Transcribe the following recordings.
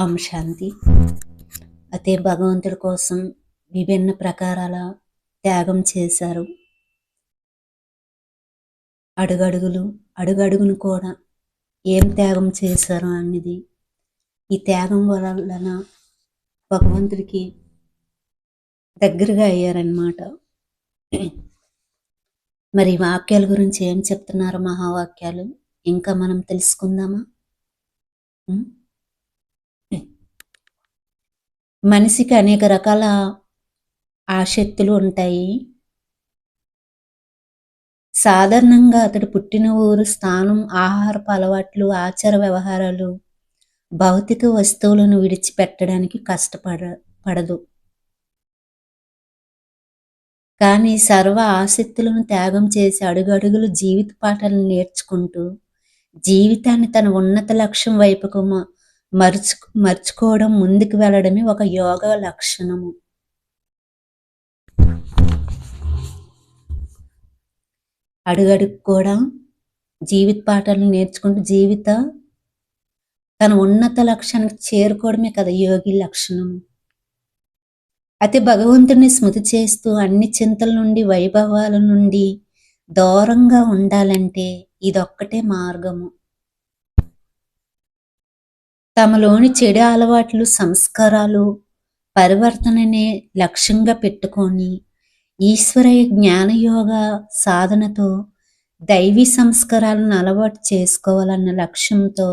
ఓం శాంతి. అయితే భగవంతుడి కోసం విభిన్న ప్రకారాల త్యాగం చేశారు. అడుగడుగులు అడుగడుగును కూడా ఏం త్యాగం చేశారు అనేది ఈ త్యాగం వలన భగవంతుడికి దగ్గరగా అయ్యారనమాట మరి వాక్యాల గురించి ఏం చెప్తున్నారు మహావాక్యాలు? ఇంకా మనం తెలుసుకుందామా? మనిషికి అనేక రకాల ఆసక్తులు ఉంటాయి. సాధారణంగా అతడు పుట్టిన ఊరు స్థానం ఆహారపు అలవాట్లు ఆచార వ్యవహారాలు భౌతిక వస్తువులను విడిచిపెట్టడానికి కష్టపడ పడదు. కానీ సర్వ ఆసక్తులను త్యాగం చేసి అడుగడుగులు జీవిత పాఠాలను నేర్చుకుంటూ జీవితాన్ని తన ఉన్నత లక్ష్యం వైపుకు మర్చు మర్చుకోవడం ముందుకు వెళ్ళడమే ఒక యోగ లక్షణము. అడుగడుగు కూడా జీవిత పాఠాలను నేర్చుకుంటూ జీవిత తన ఉన్నత లక్ష్యానికి చేరుకోవడమే కదా యోగి లక్షణము. అయితే భగవంతుని స్మృతి చేస్తూ అన్ని చింతల నుండి వైభవాల నుండి దూరంగా ఉండాలంటే ఇదొక్కటే మార్గము. తమలోని చెడు అలవాట్లు సంస్కారాలు పరివర్తననే లక్ష్యంగా పెట్టుకొని ఈశ్వరయ జ్ఞానయోగ సాధనతో దైవీ సంస్కారాలను అలవాటు చేసుకోవాలన్న లక్ష్యంతో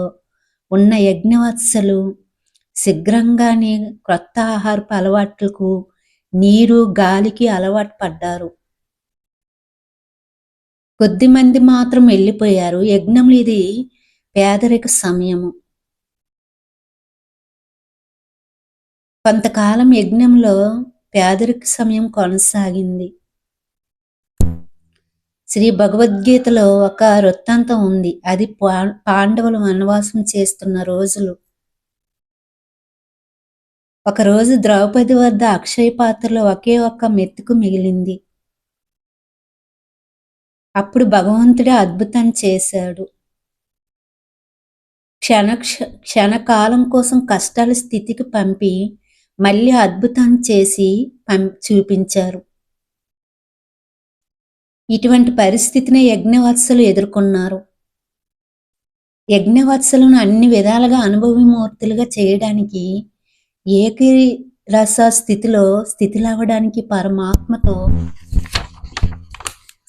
ఉన్న యజ్ఞవత్సలు శీఘ్రంగానే క్రొత్త ఆహారపు అలవాట్లకు నీరు గాలికి అలవాటు పడ్డారు. కొద్దిమంది మాత్రం వెళ్ళిపోయారు. యజ్ఞం ఇది పేదరిక సమయము. కొంతకాలం యజ్ఞంలో పేదరిక సమయం కొనసాగింది. శ్రీ భగవద్గీతలో ఒక వృత్తాంతం ఉంది. అది పాండవులు వనవాసం చేస్తున్న రోజులు. ఒకరోజు ద్రౌపది వద్ద అక్షయ పాత్రలో ఒకే ఒక్క మెత్తుకు మిగిలింది. అప్పుడు భగవంతుడే అద్భుతం చేశాడు. క్షణ క్షణకాలం కోసం కష్టాల స్థితికి పంపి మళ్ళీ అద్భుతం చేసి పం చూపించారు. ఇటువంటి పరిస్థితిని యజ్ఞవత్సలు ఎదుర్కొన్నారు. యజ్ఞవత్సలను అన్ని విధాలుగా అనుభవమూర్తులుగా చేయడానికి ఏకీ రస స్థితిలో స్థితిలవ్వడానికి పరమాత్మతో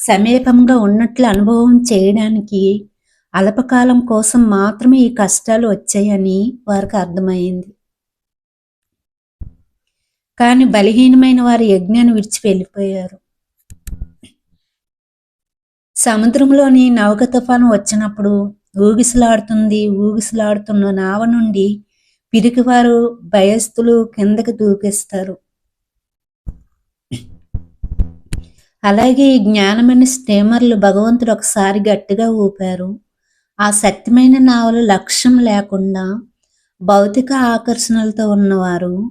సమీపంగా ఉన్నట్లు అనుభవం చేయడానికి అల్పకాలం కోసం మాత్రమే ఈ కష్టాలు వచ్చాయని వారికి అర్థమైంది కానీ బలహీనమైన వారి యజ్ఞాన్ని విడిచి వెళ్ళిపోయారు. సముద్రంలోని నౌక తుఫాను వచ్చినప్పుడు ఊగిసలాడుతుంది ఊగిసలాడుతున్న నావ నుండి పిరికివారు భయస్థులు కిందకి దూకిస్తారు. అలాగే ఈ జ్ఞానమైన స్టీమర్లు భగవంతుడు ఒకసారి గట్టిగా ఊపారు. ఆ శక్తిమైన నావలు లక్ష్యం లేకుండా భౌతిక ఆకర్షణలతో ఉన్నవారు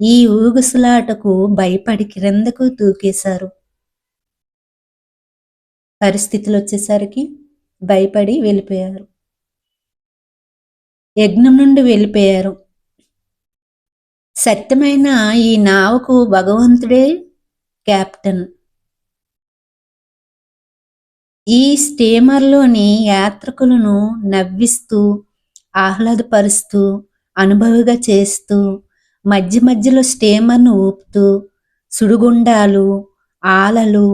ఈ ఊగుసులాటకు భయపడి క్రిందకు దూకేశారు పరిస్థితులు వచ్చేసరికి భయపడి వెళ్ళిపోయారు. యజ్ఞం నుండి వెళ్ళిపోయారు. సత్యమైన ఈ నావకు భగవంతుడే కెప్టెన్. ఈ స్టీమర్లోని యాత్రికులను నవ్విస్తూ ఆహ్లాదపరుస్తూ అనుభవిగా చేస్తూ మధ్య మధ్యలో స్టేమర్ను ఊపుతూ సుడిగుండాలు ఆలలు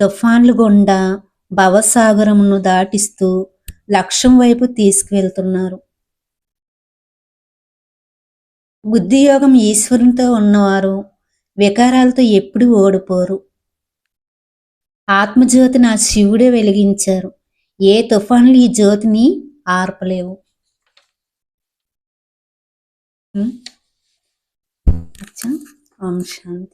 తుఫాన్లు గుండా భవసాగరమును దాటిస్తూ లక్ష్యం వైపు తీసుకువెళ్తున్నారు. బుద్ధియోగం ఈశ్వరునితో ఉన్నవారు వికారాలతో ఎప్పుడు ఓడిపోరు. ఆత్మజ్యోతి నా శివుడే వెలిగించారు. ఏ తుఫాన్లు ఈ జ్యోతిని ఆర్పలేవు. Almış hem.